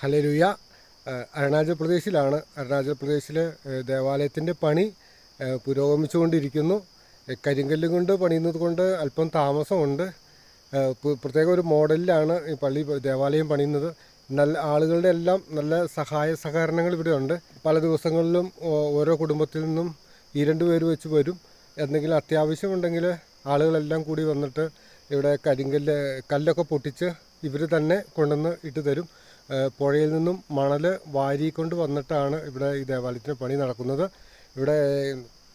Hallelujah ഏഹ് അരുണാചൽ പ്രദേശിലാണ്. അരുണാചൽ പ്രദേശിലെ ദേവാലയത്തിന്റെ പണി പുരോഗമിച്ചുകൊണ്ടിരിക്കുന്നു. കരിങ്കല്ലും കൊണ്ട് പണിയുന്നത് കൊണ്ട് അല്പം താമസമുണ്ട്. പ്രത്യേക ഒരു മോഡലിലാണ് ഈ പള്ളി ദേവാലയം പണിയുന്നത്. നല്ല ആളുകളുടെ എല്ലാം നല്ല സഹായ സഹകരണങ്ങൾ ഇവിടെ ഉണ്ട്. പല ദിവസങ്ങളിലും ഓരോ കുടുംബത്തിൽ നിന്നും ഈ രണ്ട് പേര് വെച്ച് വരും. എന്തെങ്കിലും അത്യാവശ്യമുണ്ടെങ്കിൽ ആളുകളെല്ലാം കൂടി വന്നിട്ട് ഇവിടെ കരിങ്കല്ല് കല്ലൊക്കെ പൊട്ടിച്ച് ഇവർ തന്നെ കൊണ്ടുവന്ന് ഇട്ട് തരും. പുഴയിൽ നിന്നും മണൽ വാരിക്കൊണ്ട് വന്നിട്ടാണ് ഇവിടെ ഈ ദേവാലയത്തിന് പണി നടക്കുന്നത്. ഇവിടെ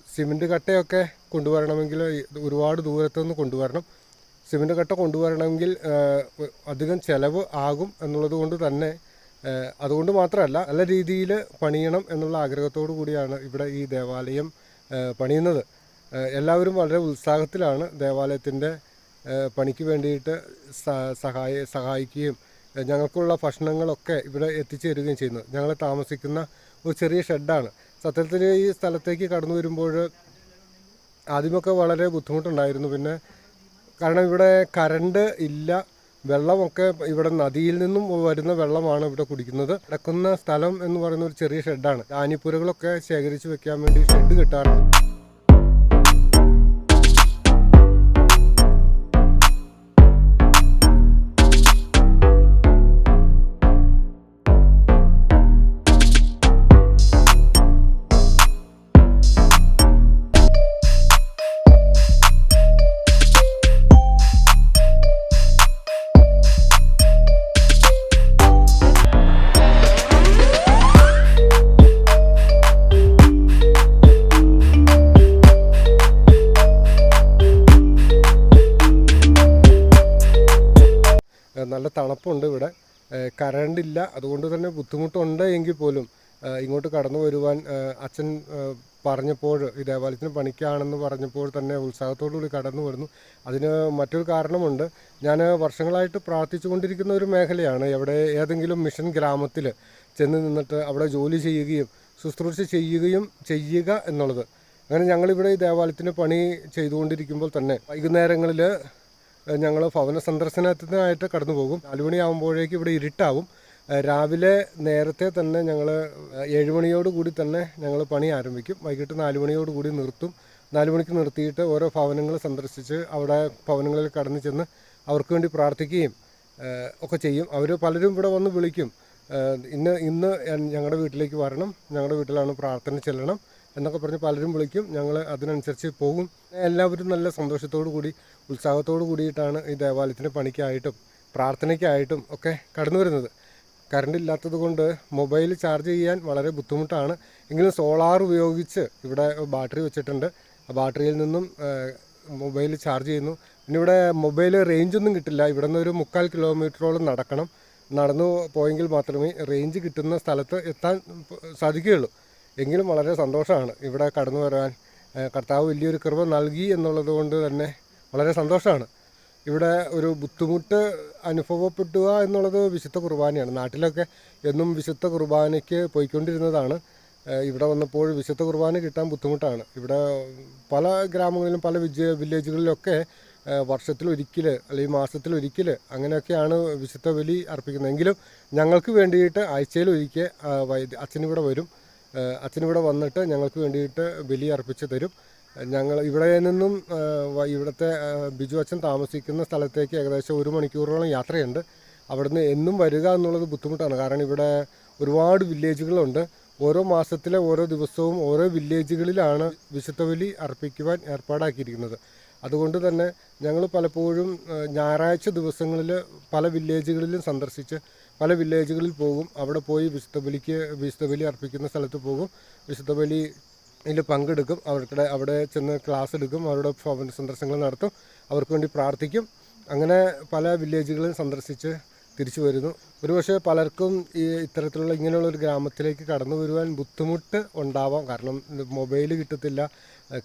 സിമന്റ് കട്ടയൊക്കെ കൊണ്ടുവരണമെങ്കിൽ ഒരുപാട് ദൂരത്തുനിന്ന് കൊണ്ടുവരണം. സിമന്റ് കട്ട കൊണ്ടുവരണമെങ്കിൽ അധികം ചിലവ് ആകും എന്നുള്ളത് കൊണ്ട് തന്നെ അതുകൊണ്ട് മാത്രമല്ല നല്ല രീതിയിൽ പണിയണം എന്നുള്ള ആഗ്രഹത്തോടു കൂടിയാണ് ഇവിടെ ഈ ദേവാലയം പണിയുന്നത്. എല്ലാവരും വളരെ ഉത്സാഹത്തിലാണ് ദേവാലയത്തിന്റെ പണിക്ക് വേണ്ടിയിട്ട് സഹായ സഹായിക്കുകയും ഞങ്ങൾക്കുള്ള ഭക്ഷണങ്ങളൊക്കെ ഇവിടെ എത്തിച്ചു തരികയും ചെയ്യുന്നു. ഞങ്ങൾ താമസിക്കുന്ന ഒരു ചെറിയ ഷെഡാണ്. സത്യത്തിൽ ഈ സ്ഥലത്തേക്ക് കടന്നു വരുമ്പോൾ ആദ്യമൊക്കെ വളരെ ബുദ്ധിമുട്ടുണ്ടായിരുന്നു. പിന്നെ കാരണം ഇവിടെ കറണ്ട് ഇല്ല വെള്ളമൊക്കെ ഇവിടെ നദിയിൽ നിന്നും വരുന്ന വെള്ളമാണ് ഇവിടെ കുടിക്കുന്നത്. കിടക്കുന്ന സ്ഥലം എന്ന് പറയുന്ന ഒരു ചെറിയ ഷെഡാണ്. ആനിപ്പുരകളൊക്കെ ശേഖരിച്ച് വെക്കാൻ വേണ്ടി ഷെഡ് കിട്ടാറുണ്ട്. തണുപ്പുണ്ട് ഇവിടെ. കറണ്ടില്ല അതുകൊണ്ട് തന്നെ ബുദ്ധിമുട്ടുണ്ട് എങ്കിൽ പോലും ഇങ്ങോട്ട് കടന്നു വരുവാൻ അച്ഛൻ പറഞ്ഞപ്പോൾ ഈ ദേവാലയത്തിന് പണിക്കാണെന്ന് പറഞ്ഞപ്പോൾ തന്നെ ഉത്സാഹത്തോടു കൂടി കടന്നു വരുന്നു. അതിന് മറ്റൊരു കാരണമുണ്ട്. ഞാൻ വർഷങ്ങളായിട്ട് പ്രാർത്ഥിച്ചുകൊണ്ടിരിക്കുന്ന ഒരു മേഖലയാണ്. എവിടെ ഏതെങ്കിലും മിഷൻ ഗ്രാമത്തിൽ ചെന്ന് നിന്നിട്ട് അവിടെ ജോലി ചെയ്യുകയും ശുശ്രൂഷ ചെയ്യുകയും ചെയ്യുക എന്നുള്ളത്. അങ്ങനെ ഞങ്ങളിവിടെ ഈ ദേവാലയത്തിന് പണി ചെയ്തുകൊണ്ടിരിക്കുമ്പോൾ തന്നെ വൈകുന്നേരങ്ങളിൽ ഞങ്ങൾ ഭവന സന്ദർശനത്തിനായിട്ട് കടന്നു പോകും നാലുമണിയാകുമ്പോഴേക്കും ഇവിടെ ഇരുട്ടാവും. രാവിലെ നേരത്തെ തന്നെ ഞങ്ങൾ ഏഴുമണിയോടുകൂടി തന്നെ ഞങ്ങൾ പണി ആരംഭിക്കും. വൈകിട്ട് നാലുമണിയോടുകൂടി മണിയോട് കൂടി നിർത്തും. നാലുമണിക്ക് നിർത്തിയിട്ട് ഓരോ ഭവനങ്ങൾ സന്ദർശിച്ച് അവിടെ ഭവനങ്ങളിൽ കടന്നു ചെന്ന് അവർക്ക് വേണ്ടി പ്രാർത്ഥിക്കുകയും ഒക്കെ ചെയ്യും. അവർ പലരും ഇവിടെ വന്ന് വിളിക്കും. ഇന്ന് ഇന്ന് ഞങ്ങളുടെ വീട്ടിലേക്ക് വരണം. ഞങ്ങളുടെ വീട്ടിലാണ് പ്രാർത്ഥന ചെല്ലണം. എന്നൊക്കെ പറഞ്ഞ് പലരും വിളിക്കും. ഞങ്ങൾ അതിനനുസരിച്ച് പോകും. എല്ലാവരും നല്ല സന്തോഷത്തോടു കൂടി ഉത്സാഹത്തോടു കൂടിയിട്ടാണ് ഈ ദേവാലയത്തിന്റെ പണിക്കായിട്ടും പ്രാർത്ഥനയ്ക്കായിട്ടും ഒക്കെ കടന്നു വരുന്നത്. കറണ്ട് ഇല്ലാത്തത് കൊണ്ട് മൊബൈൽ ചാർജ് ചെയ്യാൻ വളരെ ബുദ്ധിമുട്ടാണ്. എങ്കിലും സോളാർ ഉപയോഗിച്ച് ഇവിടെ ബാറ്ററി വെച്ചിട്ടുണ്ട്. ആ ബാറ്ററിയിൽ നിന്നും മൊബൈൽ ചാർജ് ചെയ്യുന്നു. പിന്നെ ഇവിടെ മൊബൈൽ റേഞ്ചൊന്നും കിട്ടില്ല. ഇവിടെ നിന്ന് ഒരു മുക്കാൽ കിലോമീറ്ററോളം നടക്കണം. നടന്നു പോയെങ്കിൽ മാത്രമേ റേഞ്ച് കിട്ടുന്ന സ്ഥലത്ത് എത്താൻ സാധിക്കുകയുള്ളൂ. എങ്കിലും വളരെ സന്തോഷമാണ് ഇവിടെ കടന്നു വരാൻ. കർത്താവ് വലിയൊരു കൃപ നൽകി എന്നുള്ളത് കൊണ്ട് തന്നെ വളരെ സന്തോഷമാണ്. ഇവിടെ ഒരു ബുദ്ധിമുട്ട് അനുഭവപ്പെടുക എന്നുള്ളത് വിശുദ്ധ കുർബാനയാണ്. നാട്ടിലൊക്കെ എന്നും വിശുദ്ധ കുർബാനയ്ക്ക് പോയിക്കൊണ്ടിരുന്നതാണ്. ഇവിടെ വന്നപ്പോൾ വിശുദ്ധ കുർബാന കിട്ടാൻ ബുദ്ധിമുട്ടാണ്. ഇവിടെ പല ഗ്രാമങ്ങളിലും പല വിജയ വില്ലേജുകളിലൊക്കെ വർഷത്തിലൊരിക്കൽ അല്ലെങ്കിൽ മാസത്തിലൊരിക്കൽ അങ്ങനെയൊക്കെയാണ് വിശുദ്ധ ബലി അർപ്പിക്കുന്നത്. എങ്കിലും ഞങ്ങൾക്ക് വേണ്ടിയിട്ട് ആഴ്ചയിലൊരിക്കൽ വൈദ്യ അച്ഛനിവിടെ വരും. അച്ഛനിവിടെ വന്നിട്ട് ഞങ്ങൾക്ക് വേണ്ടിയിട്ട് ബലി അർപ്പിച്ച് തരും. ഞങ്ങൾ ഇവിടെ നിന്നും ഇവിടുത്തെ ബിജു അച്ഛൻ താമസിക്കുന്ന സ്ഥലത്തേക്ക് ഏകദേശം ഒരു മണിക്കൂറോളം യാത്രയുണ്ട്. അവിടുന്ന് എന്നും വരിക എന്നുള്ളത് ബുദ്ധിമുട്ടാണ്. കാരണം ഇവിടെ ഒരുപാട് വില്ലേജുകളുണ്ട്. ഓരോ മാസത്തിലെ ഓരോ ദിവസവും ഓരോ വില്ലേജുകളിലാണ് വിശുദ്ധ ബലി അർപ്പിക്കുവാൻ ഏർപ്പാടാക്കിയിരിക്കുന്നത്. അതുകൊണ്ട് തന്നെ ഞങ്ങൾ പലപ്പോഴും ഞായറാഴ്ച ദിവസങ്ങളിൽ പല വില്ലേജുകളിലും സന്ദർശിച്ച് പല വില്ലേജുകളിൽ പോകും. അവിടെ പോയി വിശുദ്ധ ബലിക്ക് വിശുദ്ധ ബലി അർപ്പിക്കുന്ന സ്ഥലത്ത് പോകും. വിശുദ്ധ ബലി ഇതിൽ പങ്കെടുക്കും. അവരുടെ അവിടെ ചെന്ന് ക്ലാസ് എടുക്കും. അവരുടെ ഭവന സന്ദർശനങ്ങൾ നടത്തും. അവർക്ക് വേണ്ടി പ്രാർത്ഥിക്കും. അങ്ങനെ പല വില്ലേജുകളും സന്ദർശിച്ച് തിരിച്ചു വരുന്നു. ഒരുപക്ഷെ പലർക്കും ഈ ഇത്തരത്തിലുള്ള ഇങ്ങനെയുള്ള ഒരു ഗ്രാമത്തിലേക്ക് കടന്നു വരുവാൻ ബുദ്ധിമുട്ട് ഉണ്ടാവാം. കാരണം മൊബൈൽ കിട്ടത്തില്ല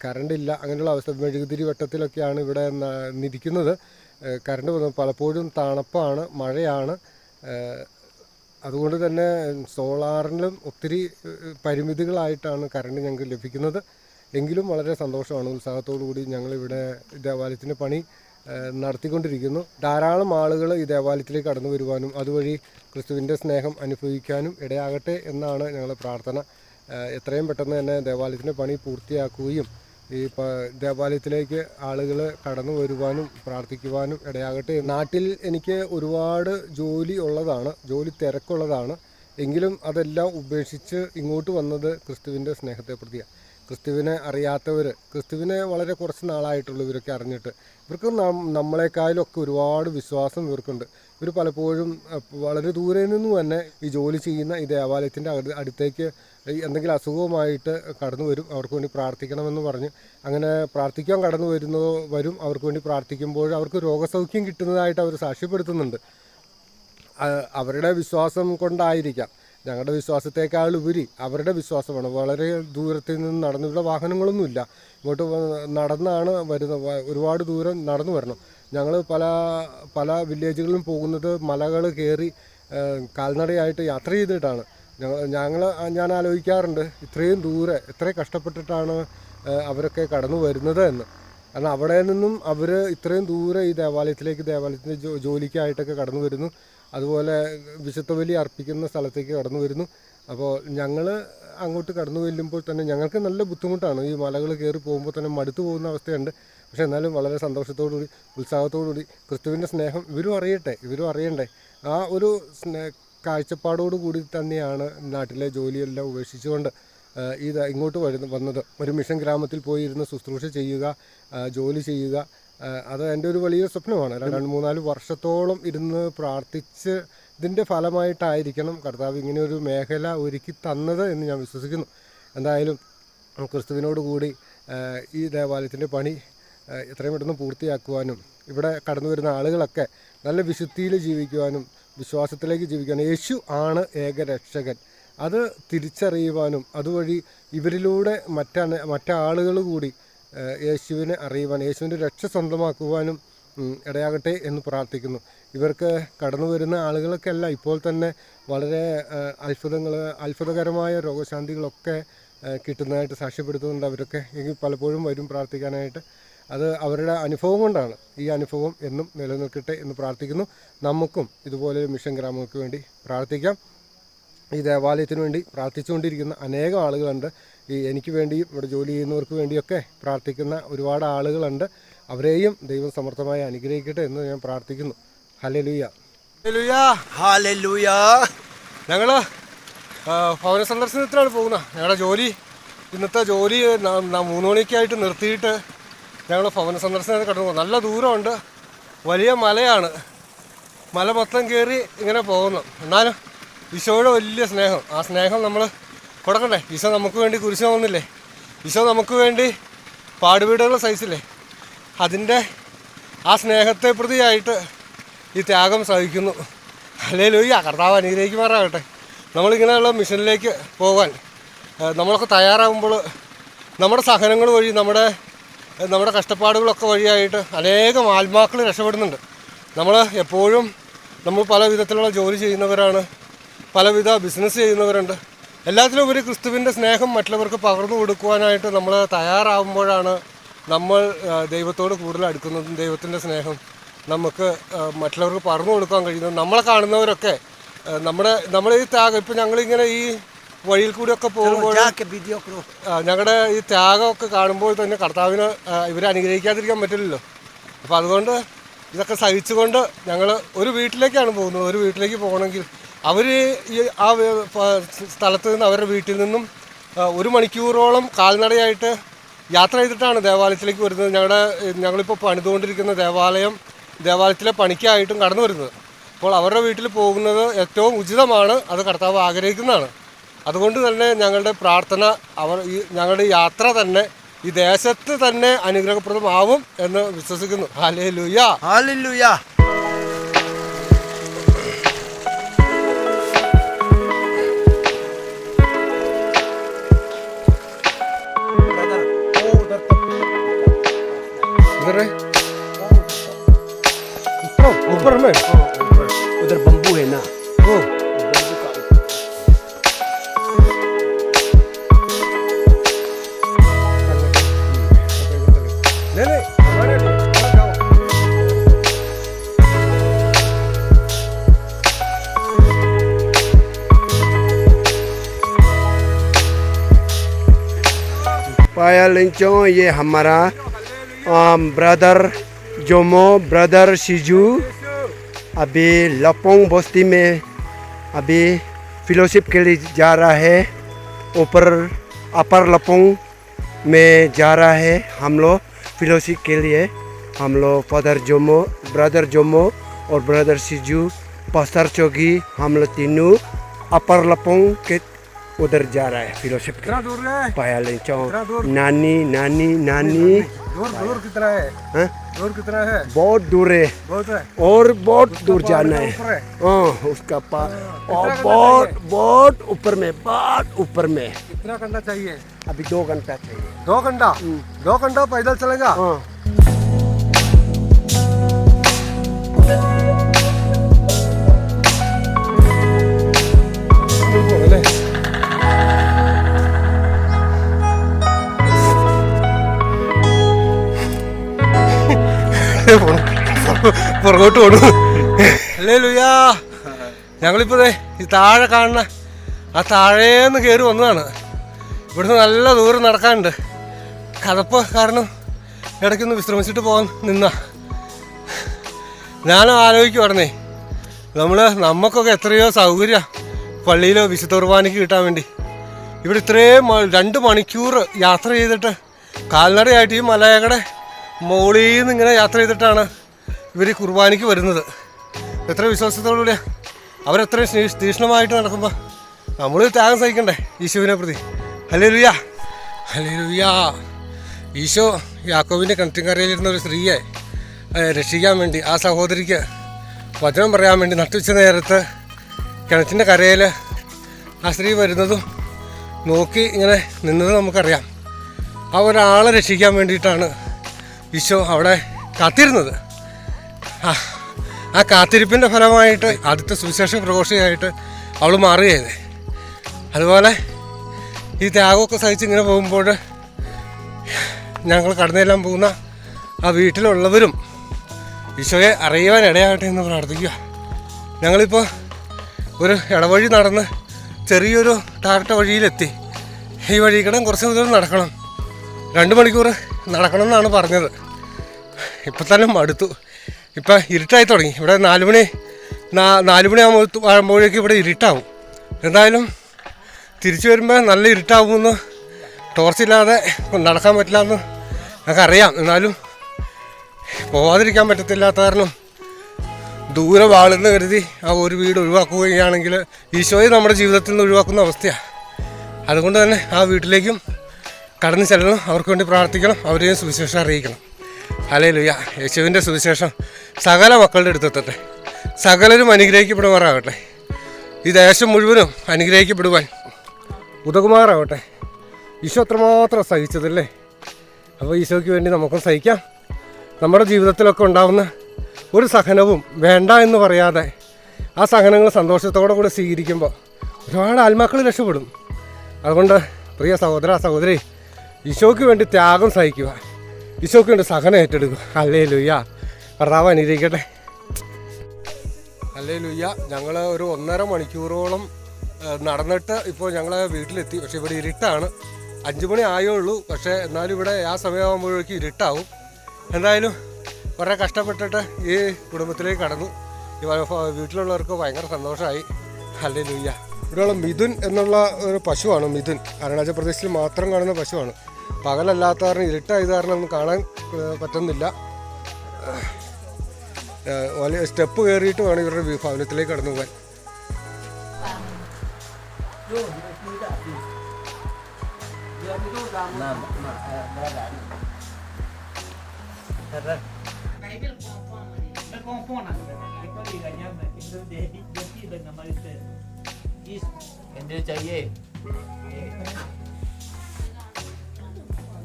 കറണ്ട് ഇല്ല അങ്ങനെയുള്ള അവസ്ഥ. മെഴുകുതിരി വട്ടത്തിലൊക്കെയാണ് ഇവിടെ നിരിക്കുന്നത്. കറണ്ട് പലപ്പോഴും തണുപ്പാണ് മഴയാണ്. അതുകൊണ്ട് തന്നെ സോളാറിലും ഒത്തിരി പരിമിതികളായിട്ടാണ് കറണ്ട് ഞങ്ങൾക്ക് ലഭിക്കുന്നത്. എങ്കിലും വളരെ സന്തോഷമാണ്. ഉത്സാഹത്തോടു കൂടി ഞങ്ങളിവിടെ ദേവാലയത്തിന്റെ പണി നടത്തിക്കൊണ്ടിരിക്കുന്നു. ധാരാളം ആളുകൾ ഈ ദേവാലയത്തിലേക്ക് കടന്നു വരുവാനും അതുവഴി ക്രിസ്തുവിന്റെ സ്നേഹം അനുഭവിക്കാനും ഇടയാകട്ടെ എന്നാണ് ഞങ്ങളുടെ പ്രാർത്ഥന. എത്രയും പെട്ടെന്ന് തന്നെ ദേവാലയത്തിന്റെ പണി പൂർത്തിയാക്കുകയും ഈ ദേവാലയത്തിലേക്ക് ആളുകൾ കടന്നു വരുവാനും പ്രാർത്ഥിക്കുവാനും ഇടയാകട്ടെ നാട്ടിൽ എനിക്ക് ഒരുപാട് ജോലി ഉള്ളതാണ് ജോലി തിരക്കുള്ളതാണ്. എങ്കിലും അതെല്ലാം ഉപേക്ഷിച്ച് ഇങ്ങോട്ട് വന്നത് ക്രിസ്തുവിന്റെ സ്നേഹത്തെ പ്രതിയാണ്. ക്രിസ്തുവിനെ അറിയാത്തവർ ക്രിസ്തുവിനെ വളരെ കുറച്ച് നാളായിട്ടുള്ളൂ ഇവരൊക്കെ അറിഞ്ഞിട്ട് ഇവർക്ക് നമ്മളെക്കാളൊക്കെ ഒരുപാട് വിശ്വാസം ഇവർക്കുണ്ട്. ഇവർ പലപ്പോഴും വളരെ ദൂരെ നിന്നും തന്നെ ഈ ജോലി ചെയ്യുന്ന ഈ ദേവാലയത്തിന്റെ അടുത്തേക്ക് എന്തെങ്കിലും അസുഖവുമായിട്ട് കടന്നു വരും അവർക്ക് വേണ്ടി പ്രാർത്ഥിക്കണമെന്ന് പറഞ്ഞ് അങ്ങനെ പ്രാർത്ഥിക്കാൻ കടന്നു വരുന്നതോ വരും അവർക്ക് വേണ്ടി പ്രാർത്ഥിക്കുമ്പോൾ അവർക്ക് രോഗസൗഖ്യം കിട്ടുന്നതായിട്ട് അവർ സാക്ഷ്യപ്പെടുത്തുന്നുണ്ട്. അവരുടെ വിശ്വാസം കൊണ്ടായിരിക്കാം. ഞങ്ങളുടെ വിശ്വാസത്തേക്കാൾ ഉപരി അവരുടെ വിശ്വാസമാണ്. വളരെ ദൂരത്തിൽ നിന്ന് നടന്നു ഇവിടെ വാഹനങ്ങളൊന്നുമില്ല. ഇങ്ങോട്ട് നടന്നാണ് വരുന്നത് ഒരുപാട് ദൂരം നടന്നു വരണം. ഞങ്ങൾ പല പല വില്ലേജുകളിലും പോകുന്നത് മലകൾ കയറി കാൽനടയായിട്ട് യാത്ര ചെയ്തിട്ടാണ്. ഞങ്ങൾ ഞങ്ങൾ ഞാൻ ആലോചിക്കാറുണ്ട് ഇത്രയും ദൂരെ ഇത്രയും കഷ്ടപ്പെട്ടിട്ടാണ് അവരൊക്കെ കടന്നു വരുന്നത് എന്ന്. കാരണം അവിടെ നിന്നും അവർ ഇത്രയും ദൂരെ ഈ ദേവാലയത്തിലേക്ക് ദേവാലയത്തിന്റെ ജോ ജോലിക്കായിട്ടൊക്കെ കടന്നു വരുന്നു. അതുപോലെ വിശുദ്ധ ബലി അർപ്പിക്കുന്ന സ്ഥലത്തേക്ക് കടന്നു വരുന്നു. അപ്പോൾ ഞങ്ങൾ അങ്ങോട്ട് കടന്നു ചെല്ലുമ്പോൾ തന്നെ ഞങ്ങൾക്ക് നല്ല ബുദ്ധിമുട്ടാണ്. ഈ മലകൾ കയറി പോകുമ്പോൾ തന്നെ മടുത്തു പോകുന്ന അവസ്ഥയുണ്ട്. പക്ഷെ എന്നാലും വളരെ സന്തോഷത്തോടുകൂടി ഉത്സാഹത്തോടുകൂടി ക്രിസ്തുവിന്റെ സ്നേഹം ഇവരും അറിയട്ടെ ഇവരും അറിയണ്ടേ. ആ ഒരു കാഴ്ചപ്പാടോടു കൂടി തന്നെയാണ് നാട്ടിലെ ജോലിയെല്ലാം ഉപേക്ഷിച്ചുകൊണ്ട് ഇത് ഇങ്ങോട്ട് വരുന്ന വന്നത്. ഒരു മിഷൻ ഗ്രാമത്തിൽ പോയി ഇരുന്ന് ശുശ്രൂഷ ചെയ്യുക ജോലി ചെയ്യുക അത് എന്റെ ഒരു വലിയ സ്വപ്നമാണ്. രണ്ട് മൂന്നാൽ വർഷത്തോളം ഇരുന്ന് പ്രാർത്ഥിച്ച് ഇതിന്റെ ഫലമായിട്ടായിരിക്കണം കർത്താവ് ഇങ്ങനെ ഒരു മേഖല ഒരുക്കി തന്നത് എന്ന് ഞാൻ വിശ്വസിക്കുന്നു. എന്തായാലും ക്രിസ്തുവിനോട് കൂടി ഈ ദേവാലയത്തിന്റെ പണി എത്രയും പെട്ടെന്ന് പൂർത്തിയാക്കുവാനും ഇവിടെ കടന്നു വരുന്ന ആളുകളൊക്കെ നല്ല വിശുദ്ധിയിൽ ജീവിക്കുവാനും വിശ്വാസത്തിലേക്ക് ജീവിക്കാനും യേശു ആണ് ഏക രക്ഷകൻ. അത് തിരിച്ചറിയുവാനും അതുവഴി ഇവരിലൂടെ മറ്റാണ് മറ്റാളുകൾ കൂടി യേശുവിനെ അറിയുവാൻ യേശുവിന്റെ രക്ഷ സ്വന്തമാക്കുവാനും ഇടയാകട്ടെ എന്ന് പ്രാർത്ഥിക്കുന്നു. ഇവർക്ക് കടന്നു വരുന്ന ആളുകളൊക്കെ ആളുകൾക്കെല്ലാം ഇപ്പോൾ തന്നെ വളരെ അത്ഭുതങ്ങൾ അത്ഭുതകരമായ രോഗശാന്തികളൊക്കെ കിട്ടുന്നതായിട്ട് സാക്ഷ്യപ്പെടുത്തുന്നുണ്ട് അവരൊക്കെ. എങ്കിൽ പലപ്പോഴും വരും പ്രാർത്ഥിക്കാനായിട്ട്. അത് അവരുടെ അനുഭവം കൊണ്ടാണ് ഈ അനുഭവം എന്നും നിലനിൽക്കട്ടെ എന്ന് പ്രാർത്ഥിക്കുന്നു. നമുക്കും ഇതുപോലെ മിഷൻ ഗ്രാമങ്ങൾക്ക് വേണ്ടി പ്രാർത്ഥിക്കാം. ഈ ദേവാലയത്തിന് വേണ്ടി പ്രാർത്ഥിച്ചുകൊണ്ടിരിക്കുന്ന അനേകം ആളുകളുണ്ട്. ഈ എനിക്ക് വേണ്ടിയും ഇവിടെ ജോലി ചെയ്യുന്നവർക്ക് വേണ്ടിയൊക്കെ പ്രാർത്ഥിക്കുന്ന ഒരുപാട് ആളുകളുണ്ട്. അവരെയും ദൈവം സമർത്ഥമായി അനുഗ്രഹിക്കട്ടെ എന്ന് ഞാൻ പ്രാർത്ഥിക്കുന്നു. ഹലലുയ ഹലലുയ! ഞങ്ങൾ ഭവന സന്ദർശനത്തിലാണ് പോകുന്നത്. ഞങ്ങളുടെ ജോലി ഇന്നത്തെ ജോലി മൂന്ന് മണിക്കായിട്ട് നിർത്തിയിട്ട് ഞങ്ങൾ ഭവന സന്ദർശനത്തിന് കടന്നു പോകും നല്ല ദൂരമുണ്ട്. വലിയ മലയാണ്. മല മൊത്തം കയറി ഇങ്ങനെ പോകുന്നു. എന്നാലും ഈശോയുടെ വലിയ സ്നേഹം. ആ സ്നേഹം നമ്മൾ കൊടുക്കണ്ടേ? ഈശോ നമുക്ക് വേണ്ടി കുരിശ് വന്നില്ലേ ഈശോ നമുക്ക് വേണ്ടി പാടുവീടുകൾ സഹിച്ചില്ലേ അതിന്റെ ആ സ്നേഹത്തെ പ്രതിയായിട്ട് ഈ ത്യാഗം സഹിക്കുന്നു. അല്ലേ ലൂയ്യ കർത്താവ് അനുഗ്രഹിക്കുമാറാകട്ടെ നമ്മളിങ്ങനെയുള്ള മിഷനിലേക്ക് പോകാൻ നമ്മളൊക്കെ തയ്യാറാകുമ്പോൾ നമ്മുടെ സഹനങ്ങൾ വഴി നമ്മുടെ നമ്മുടെ കഷ്ടപ്പാടുകളൊക്കെ വഴിയായിട്ട് അനേകം ആത്മാക്കൾ രക്ഷപ്പെടുന്നുണ്ട്. നമ്മൾ എപ്പോഴും നമ്മൾ പല വിധത്തിലുള്ള ജോലി ചെയ്യുന്നവരാണ് പലവിധ ബിസിനസ് ചെയ്യുന്നവരുണ്ട്. എല്ലാത്തിലും ഉപരി ക്രിസ്തുവിന്റെ സ്നേഹം മറ്റുള്ളവർക്ക് പകർന്നു കൊടുക്കുവാനായിട്ട് നമ്മൾ തയ്യാറാവുമ്പോഴാണ് നമ്മൾ ദൈവത്തോട് കൂടുതൽ അടുക്കുന്നതും ദൈവത്തിന്റെ സ്നേഹം നമുക്ക് മറ്റുള്ളവർക്ക് പറഞ്ഞു കൊടുക്കാൻ കഴിയുന്നത്. നമ്മളെ കാണുന്നവരൊക്കെ നമ്മുടെ നമ്മുടെ ഈ ത്യാഗം ഇപ്പം ഞങ്ങളിങ്ങനെ ഈ വഴിയിൽ കൂടി ഒക്കെ പോകുമ്പോൾ. ഞങ്ങളുടെ ഈ ത്യാഗമൊക്കെ കാണുമ്പോൾ തന്നെ കർത്താവിന് ഇവരെ അനുഗ്രഹിക്കാതിരിക്കാൻ പറ്റില്ലല്ലോ. അപ്പോൾ അതുകൊണ്ട് ഇതൊക്കെ സഹിച്ചുകൊണ്ട് ഞങ്ങൾ ഒരു വീട്ടിലേക്കാണ് പോകുന്നത്. ഒരു വീട്ടിലേക്ക് പോകണമെങ്കിൽ അവർ ഈ ആ സ്ഥലത്ത് നിന്ന് അവരുടെ വീട്ടിൽ നിന്നും ഒരു മണിക്കൂറോളം കാൽനടയായിട്ട് യാത്ര ചെയ്തിട്ടാണ് ദേവാലയത്തിലേക്ക് വരുന്നത്. ഞങ്ങളുടെ ഞങ്ങളിപ്പോൾ പണിതുകൊണ്ടിരിക്കുന്ന ദേവാലയം ദേവാലയത്തിലെ പണിക്കായിട്ടും കടന്നു വരുന്നത്. അപ്പോൾ അവരുടെ വീട്ടിൽ പോകുന്നത് ഏറ്റവും ഉചിതമാണ്. അത് കർത്താവ് ആഗ്രഹിക്കുന്നതാണ്. അതുകൊണ്ട് തന്നെ ഞങ്ങളുടെ പ്രാർത്ഥന അവർ ഈ ഞങ്ങളുടെ യാത്ര തന്നെ ഈ ദേശത്ത് തന്നെ അനുഗ്രഹപ്രദമാവും എന്ന് വിശ്വസിക്കുന്നു ഹാലേ ലുയ്യ Halleluja! इधर है ऊपर ऊपर में उधर बंबू है ना लेंचो ये हमारा आम ब्रदर जोमो ब्रदर शिजू अभी लपोंग बस्ती में अभी फिलोशिप के लिए जा रहा है। ऊपर अपर लपोंग में जा रहा है हम लोग फिलोशिप के लिए। हम लोग फादर जोमो ब्रदर जोमो और ब्रदर सिजू पास्टर चौकी हम लोग तीनों अपर लपोंग के उधर जा रहा है फिलोशिप के। कितना दूर है पाया लेंचो कितना नानी नानी नानी। दूर दूर कितना है? हाँ? दूर कितना है? बहुत दूर है। बहुत है। और बहुत दूर जाना है। हाँ। उसका पा और बहुत बहुत ऊपर में बहुत ऊपर में। कितना घंटा चाहिए। अभी दो घंटा चाहिए। दो घंटा? दो घंटा पैदल चलेगा? പുറകോട്ട് പോണു അല്ലേ ലുയാ ഞങ്ങളിപ്പോ ഈ താഴെ കാണുന്ന ആ താഴേന്ന് കയറി വന്നതാണ്. ഇവിടുന്ന് നല്ല ദൂരം നടക്കാനുണ്ട്. കഥപ്പ് കാരണം ഇടയ്ക്കൊന്ന് വിശ്രമിച്ചിട്ട് പോകാൻ നിന്ന. ഞാൻ ആലോചിക്കുവായിരുന്നേ നമ്മൾ നമുക്കൊക്കെ എത്രയോ സൗകര്യം പള്ളിയിലോ വിശുദ്ധ കുർബാനയ്ക്ക് കിട്ടാൻ വേണ്ടി. ഇവിടെ ഇത്രയും രണ്ട് മണിക്കൂർ യാത്ര ചെയ്തിട്ട് കാൽനടയായിട്ട് ഈ മലയുടെ മുകളിൽ നിന്ന് ഇങ്ങനെ യാത്ര ചെയ്തിട്ടാണ് ഇവർ കുർബാനയ്ക്ക് വരുന്നത്. എത്ര വിശ്വാസത്തോടുകൂടിയാ. അവരെത്രയും സ്നേ- തീഷ്ണമായിട്ട് നടക്കുമ്പോൾ നമ്മൾ ത്യാഗം സഹിക്കണ്ടേ ഈശോവിനെ പ്രതി. ഹലേ ലുയാ ഹലേ ലുയാ ഈശോ യാക്കോവിന്റെ കിണറ്റിൻകരയിലിരുന്ന ഒരു സ്ത്രീയെ രക്ഷിക്കാൻ വേണ്ടി ആ സഹോദരിക്ക് വചനം പറയാൻ വേണ്ടി നട്ടുവെച്ച നേരത്ത് കിണറ്റിന്റെ കരയിൽ ആ സ്ത്രീ വരുന്നതും നോക്കി ഇങ്ങനെ നിന്നത് നമുക്കറിയാം. ആ ഒരാളെ രക്ഷിക്കാൻ വേണ്ടിയിട്ടാണ് ഈശോ അവിടെ കാത്തിരുന്നത്. ആ കാത്തിരിപ്പിന്റെ ഫലമായിട്ട് ആദ്യത്തെ സുവിശേഷ പ്രഘോഷയായിട്ട് അവൾ മാറുകയത് അതുപോലെ ഈ ത്യാഗമൊക്കെ സഹിച്ച് ഇങ്ങനെ പോകുമ്പോൾ ഞങ്ങൾ കടന്നെല്ലാം പോകുന്ന ആ വീട്ടിലുള്ളവരും ഈശോയെ അറിയുവാൻ ഇടയാകട്ടെ എന്ന് പ്രാർത്ഥിക്കുക. ഞങ്ങളിപ്പോൾ ഒരു ഇടവഴി നടന്ന് ചെറിയൊരു ടാർട്ട വഴിയിലെത്തി. ഈ വഴി കൂടെ കുറച്ച് ദൂരം നടക്കണം. രണ്ട് മണിക്കൂർ നടക്കണം എന്നാണ് പറഞ്ഞത്. ഇപ്പം തന്നെ മടുത്തു. ഇപ്പം ഇരുട്ടായി തുടങ്ങി. ഇവിടെ നാല് മണി നാല് മണി ആകുമ്പോൾ ആകുമ്പോഴേക്കും ഇവിടെ ഇരുട്ടാവും. എന്തായാലും തിരിച്ചു വരുമ്പോൾ നല്ല ഇരുട്ടാവുമെന്ന് ടോർച്ചില്ലാതെ നടക്കാൻ പറ്റില്ല എന്ന് ഞങ്ങൾക്കറിയാം. എന്നാലും പോവാതിരിക്കാൻ പറ്റത്തില്ലാത്ത കാരണം ദൂരെ വാളെന്ന് കരുതി ആ ഒരു വീട് ഒഴിവാക്കുകയാണെങ്കിൽ ഈശോയെ നമ്മുടെ ജീവിതത്തിൽ നിന്ന് ഒഴിവാക്കുന്ന അവസ്ഥയാണ് അതുകൊണ്ട് തന്നെ ആ വീട്ടിലേക്കും കടന്നു ചെല്ലണം. അവർക്ക് വേണ്ടി പ്രാർത്ഥിക്കണം. അവരെയും സുവിശേഷം അറിയിക്കണം. അലേ ലുയ യേശുവിന്റെ സുവിശേഷം സകല മക്കളുടെ അടുത്തെത്തട്ടെ സകലരും അനുഗ്രഹിക്കപ്പെടുമാറാകട്ടെ. ഈ ദേശം മുഴുവനും അനുഗ്രഹിക്കപ്പെടുവാൻ ഉതകുമാറാവട്ടെ ഈശോ അത്രമാത്രം സഹിച്ചതല്ലേ? അപ്പോൾ ഈശോയ്ക്ക് വേണ്ടി നമുക്കും സഹിക്കാം. നമ്മുടെ ജീവിതത്തിലൊക്കെ ഉണ്ടാകുന്ന ഒരു സഹനവും വേണ്ട എന്ന് പറയാതെ ആ സഹനങ്ങൾ സന്തോഷത്തോടെ കൂടെ സ്വീകരിക്കുമ്പോൾ ഒരുപാട് ആത്മാക്കൾ രക്ഷപ്പെടും. അതുകൊണ്ട് പ്രിയ സഹോദര സഹോദരി ഈശോയ്ക്ക് വേണ്ടി ത്യാഗം സഹിക്കുക. ഈശോയ്ക്ക് വേണ്ടി സഹനം ഏറ്റെടുക്കും. അല്ലേ ലുയ്യ കർത്താവ് അനുഗ്രഹിക്കട്ടെ അല്ലേ ലുയ്യ ഞങ്ങൾ ഒരു ഒന്നര മണിക്കൂറോളം നടന്നിട്ട് ഇപ്പോൾ ഞങ്ങൾ വീട്ടിലെത്തി. പക്ഷേ ഇവിടെ ഇരുട്ടാണ്. അഞ്ച് മണി ആയേ ഉള്ളൂ പക്ഷേ എന്നാലും ഇവിടെ ആ സമയമാകുമ്പോഴേക്കും ഇരുട്ടാവും. എന്തായാലും കുറേ കഷ്ടപ്പെട്ടിട്ട് ഈ കുടുംബത്തിലേക്ക് കടന്നു. വീട്ടിലുള്ളവർക്ക് ഭയങ്കര സന്തോഷമായി അല്ലേ ലുയ്യ ഇവിടെയുള്ള മിഥുൻ എന്നുള്ള ഒരു പശുവാണ് മിഥുൻ. അരുണാചൽ പ്രദേശിൽ മാത്രം കാണുന്ന പശുവാണ്. പകലല്ലാത്ത കാരണം ഇരുട്ടായത് കാരണം ഒന്നും കാണാൻ പറ്റുന്നില്ല. വലിയ സ്റ്റെപ്പ് കയറിയിട്ട് വേണം ഇവരുടെ ഭവനത്തിലേക്ക് കടന്നു പോകാൻ. Nó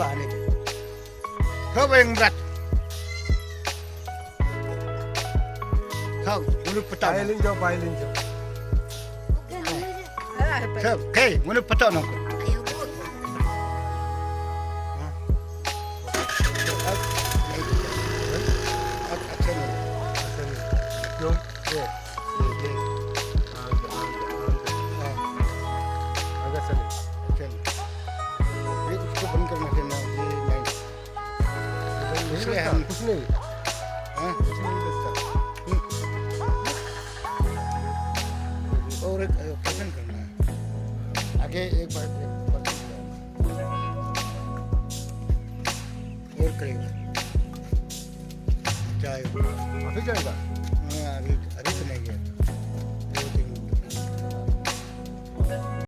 കാണും വെങ്കട เข้ามนุษย์ปตาน Bilingual, bilingual. เข้าเข้ามนี้พัปนาน day.